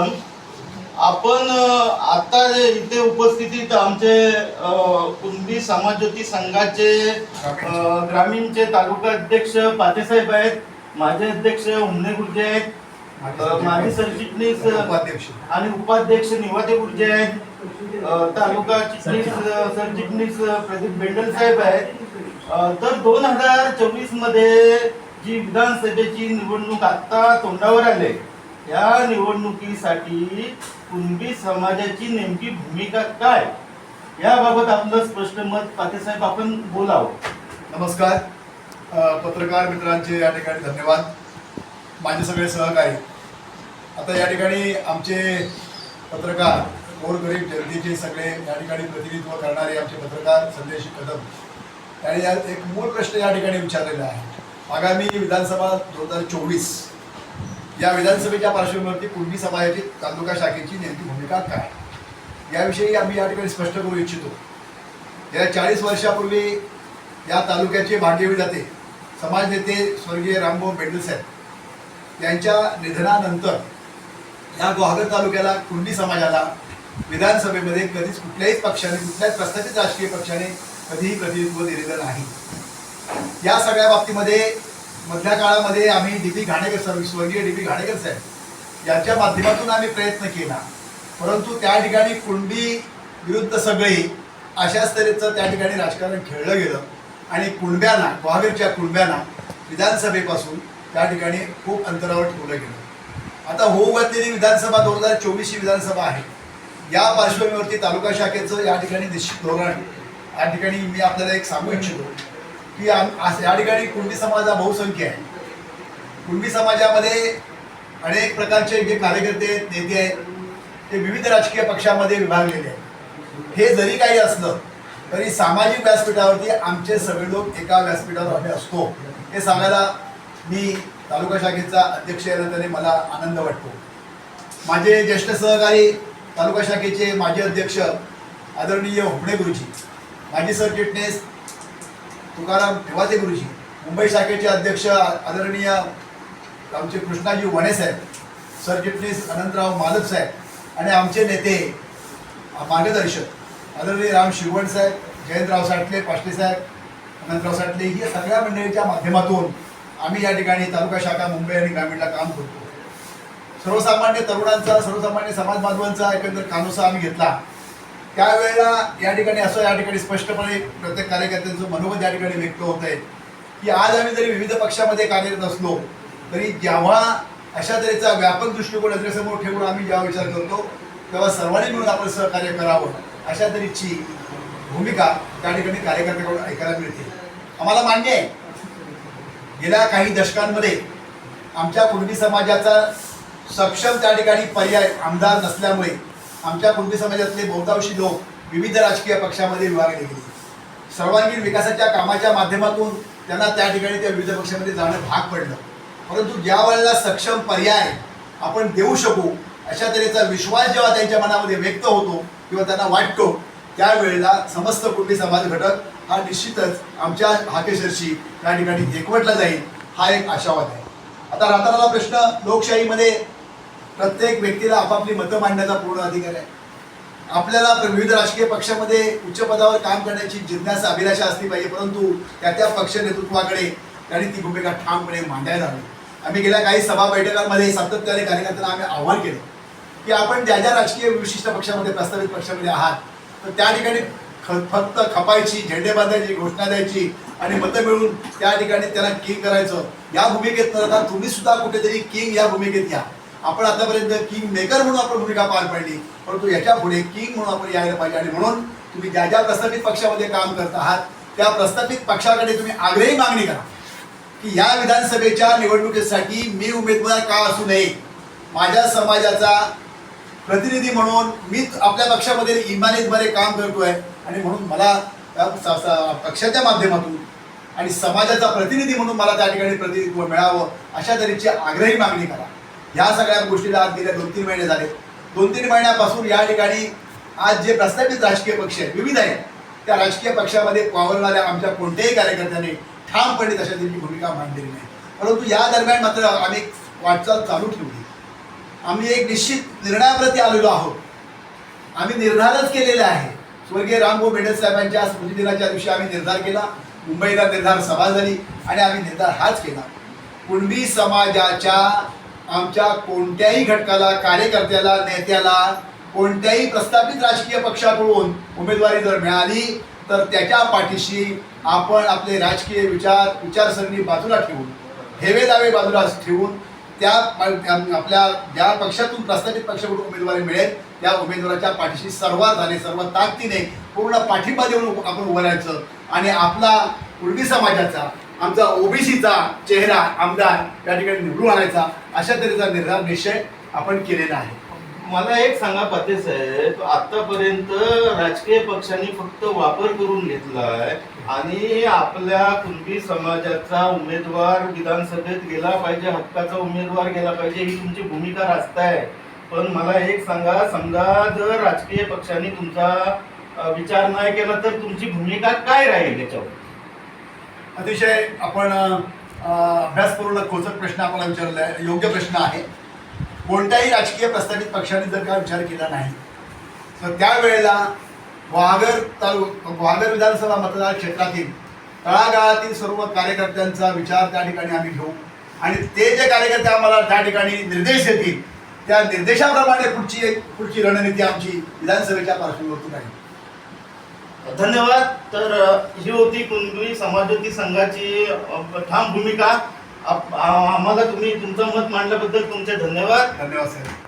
Madam आपण आता जे इथे उपस्थितीत आमचे कुणबी समाज ज्योती संघाचे ग्रामीणचे तालुका अध्यक्ष पातेसाहेब आहेत माझे अध्यक्ष उमने गुर्जे आहेत माजी सरचिटणीस आणि उपाध्यक्ष. निवाते गुर्जे आहेत तालुका चिटणीस सरचिटणीस. प्रदीप बेंडल साहेब आहेत. तर दोन हजार चोवीसमध्ये जी विधानसभेची निवडणूक आता तोंडावर आले या निवडणुकीसाठी कुणबी समाजाची नेमकी भूमिका काय? याबाबत आपलं स्पष्ट मत पातेसाहेब आपण बोलावं. नमस्कार. अ, पत्रकार मित्रांचे या ठिकाणी धन्यवाद. माझे सगळे सहकारी. आता या ठिकाणी आमचे पत्रकार गोरगरीब जनतेचे सगळे या ठिकाणी प्रतिनिधित्व करणारे आमचे पत्रकार संदेश कदम यांनी या एक मूळ प्रश्न या ठिकाणी विचारलेला आहे. आगामी विधानसभा दोन हजार चोवीस या विधानसभेच्या पार्श्वभूमीवरती कुणबी समाजाची तालुका शाखेची नेमकी भूमिका काय? याविषयी आम्ही या ठिकाणी स्पष्ट करू इच्छितो. गेल्या चाळीस वर्षापूर्वी या तालुक्याचे भाग्यविधाते समाज नेते स्वर्गीय रामभाऊ बेंडल साहेब यांच्या निधनानंतर या गुहागर तालुक्याला कुंडी समाजाला विधानसभेमध्ये कधीच कुठल्याही पक्षाने कुठल्याच प्रस्थापित राजकीय पक्षाने कधीही प्रतिनिधित्व दिलेलं नाही. या सगळ्या बाबतीमध्ये मधल्या काळामध्ये आम्ही डी पी घाणेकर सर स्वर्गीय डी पी घाणेकर साहेब यांच्या माध्यमातून आम्ही प्रयत्न केला. परंतु त्या ठिकाणी कुणबी विरुद्ध सगळे अशाच तऱ्हेचं त्या ठिकाणी राजकारण खेळलं गेलं. आणि कुणब्यांना गुहागरच्या कुणब्यांना विधानसभेपासून त्या ठिकाणी खूप अंतरावर ठेवलं गेलं. आता होऊ घातलेली विधानसभा दोन हजार चोवीसची विधानसभा आहे. या पार्श्वभूमीवरती तालुका शाखेचं या ठिकाणी निश्चित धोरण या ठिकाणी मी आपल्याला एक सांगू इच्छितो. की आम- या ठिकाणी कुणबी समाज हा बहुसंख्य आहे. कुणबी समाजामध्ये अनेक प्रकारचे जे कार्यकर्ते आहेत नेते आहेत ते विविध राजकीय पक्षामध्ये विभागलेले आहेत. हे जरी काही असलं तरी सामाजिक व्यासपीठावरती आमचे सगळे लोक एका व्यासपीठावर आम्ही असतो. हे सांगायला मी तालुका शाखेचा अध्यक्ष त्याने मला आनंद वाटतो. माझे ज्येष्ठ सहकारी तालुका शाखेचे माजी अध्यक्ष आदरणीय हुबणे गुरुजी माजी सरचिटणीस तुकाराम ठेवाते गुरुजी मुंबई शाखेचे अध्यक्ष आदरणीय आमचे कृष्णाजी वणे साहेब सरचिटणीस अनंतराव मालक साहेब आणि आमचे नेते मार्गदर्शक आदरणीय राम शिरवण साहेब जयंतराव साठले पाटले साहेब अनंतराव साठले ही सगळ्या मंडळीच्या माध्यमातून आम्ही या ठिकाणी तालुका शाखा मुंबई आणि ग्रामीणला काम करतो. सर्वसामान्य तरुणांचा सर्वसामान्य समाज बांधवांचा एकंदर कानोसा आम्ही घेतला. त्यावेळेला या ठिकाणी असं या ठिकाणी स्पष्टपणे प्रत्येक कार्यकर्त्यांचं मनोगत या ठिकाणी व्यक्त होत आहे. की आज आम्ही जरी विविध पक्षामध्ये कार्यरत असलो तरी जेव्हा अशा तऱ्हेचा व्यापक दृष्टिकोन नजरेसमोर ठेवून आम्ही जेव्हा विचार करतो तेव्हा सर्वांनी मिळून आपण सहकार्य करावं अशा तऱ्हेची भूमिका त्या ठिकाणी कार्यकर्त्याकडून ऐकायला मिळते. आम्हाला मान्य आहे गेल्या काही दशकांमध्ये आमच्या कुणबी समाजाचा सक्षम त्या ठिकाणी पर्याय आमदार नसल्यामुळे आमच्या कुणबी समाजातले बहुतांशी लोक विविध राजकीय पक्षामध्ये विभागले गेले. सर्वांगीण विकासाच्या कामाच्या माध्यमातून त्यांना त्या ठिकाणी त्या विविध पक्षामध्ये जाणं भाग पडलं. परंतु ज्या वेळेला सक्षम पर्याय आपण देऊ शकू अशा तऱ्हेचा विश्वास जेव्हा त्यांच्या मनामध्ये व्यक्त होतो किंवा त्यांना वाटतो त्यावेळेला समस्त कुणबी समाज घटक हा निश्चितच आमच्या हाकेशरशी त्या ठिकाणी एकवटला जाईल हा एक आशावाद आहे. आता राहताना प्रश्न लोकशाहीमध्ये प्रत्येक व्यक्तीला आपापली मतं मांडण्याचा पूर्ण अधिकार आहे. आपल्याला विविध राजकीय पक्षामध्ये उच्च पदावर काम करण्याची जिज्ञासा अभिलाषा असली पाहिजे परंतु त्या त्या पक्ष नेतृत्वाकडे त्यांनी ती भूमिका ठामपणे मांडायला हवी. आम्ही गेल्या काही सभा बैठकांमध्ये सातत्याने कार्यकर्त्यांना आम्ही आव्हान केलं की आपण ज्या ज्या राजकीय विशिष्ट पक्षामध्ये प्रस्तावित पक्षामध्ये आहात तर त्या ठिकाणी ख फक्त खपायची झेंडे बांधायची घोषणा द्यायची आणि मतं मिळून त्या ठिकाणी त्याला किंग करायचं. या भूमिकेत न तुम्ही सुद्धा कुठेतरी किंग या भूमिकेत या. आपण आतापर्यंत किंग मेकर म्हणून आपण भूमिका पार पाडली. परंतु याच्यापुढे किंग म्हणून आपण यायला पाहिजे. आणि म्हणून तुम्ही ज्या ज्या प्रस्थापित पक्षामध्ये काम करत आहात त्या प्रस्थापित पक्षाकडे तुम्ही आग्रही मागणी करा की या विधानसभेच्या निवडणुकीसाठी मी उमेदवार का असू नये? माझ्या समाजाचा प्रतिनिधी म्हणून मी आपल्या पक्षामध्ये इमानीतमध्ये काम करतोय. आणि म्हणून मला त्या पक्षाच्या माध्यमातून आणि समाजाचा प्रतिनिधी म्हणून मला त्या ठिकाणी प्रतिनिधित्व मिळावं अशा तऱ्हेची आग्रही मागणी करा. ह्या सगळ्या गोष्टीला आज गेल्या दोन तीन महिने झाले. दोन तीन महिन्यापासून या ठिकाणी आज जे प्रस्तावित राजकीय पक्ष आहेत विविध आहेत त्या राजकीय पक्षामध्ये वावरणाऱ्या आमच्या कोणत्याही कार्यकर्त्याने ठामपणे तशा त्यांची भूमिका मांडलेली नाही. परंतु या दरम्यान मात्र आम्ही वाटचाल चालू ठेवली. आम्ही एक निश्चित निर्णयाप्रती आलेलो आहोत. आम्ही निर्धारच केलेला आहे. स्वर्गीय रामभाऊ बेडे साहेबांच्या स्मृती दिनाच्या दिवशी आम्ही निर्धार केला. मुंबईला निर्धार सभा झाली आणि आम्ही निर्धार हाच केला. कुणबी समाजाच्या आमच्या कोणत्याही घटकाला कार्यकर्त्याला नेत्याला कोणत्याही प्रस्थापित राजकीय पक्षाकडून उमेदवारी जर मिळाली तर त्याच्या पाठीशी आपण आपले राजकीय विचार विचारसरणी बाजूला ठेवून हेवे दावे बाजूला ठेवून त्या आपल्या ज्या पक्षातून प्रस्थापित पक्षाकडून उमेदवारी मिळेल त्या उमेदवाराच्या पाठीशी सर्वात झाले सर्व ताकदीने पूर्ण पाठिंबा देऊन आपण उभं राहायचं. आणि आपला कुणबी समाजाचा आमचा ओबीसीचा चेहरा आमदार या ठिकाणी निवडून आणायचा अशा तऱ्हेचा निर्धार निश्चय आपण केलेला आहे. मला एक सांगा पाते साहेब आतापर्यंत राजकीय पक्षांनी फक्त वापर करून घेतलाय आणि आपल्या कुणबी समाजाचा उमेदवार विधानसभेत गेला पाहिजे हक्काचा उमेदवार गेला पाहिजे ही तुमची भूमिका रास्ताय पण मला एक सांगा समजा जर राजकीय पक्षांनी तुमचा विचार नाही केला तर तुमची भूमिका काय राहील याच्यावर? अतिशय आपण अभ्यासपूर्ण खोचक प्रश्न आपण विचारला आहे योग्य प्रश्न आहे. कोणत्याही राजकीय प्रस्थापित पक्षाने जर का विचार केला नाही तर त्यावेळेला वाघर तालु वाघर विधानसभा मतदार क्षेत्रातील तळागाळातील सर्व कार्यकर्त्यांचा विचार त्या ठिकाणी आम्ही घेऊ. आणि ते जे कार्यकर्ते आम्हाला त्या ठिकाणी निर्देश देतील त्या निर्देशाप्रमाणे पुढची पुढची रणनीती आमची विधानसभेच्या पार्श्वभूमीवरती राहील धन्यवाद. तर ही होती कुणबी समाजवादी संघाची ठाम भूमिका. आम्हाला तुम्ही तुमचं मत मांडल्याबद्दल तुमचे धन्यवाद. धन्यवाद साहेब.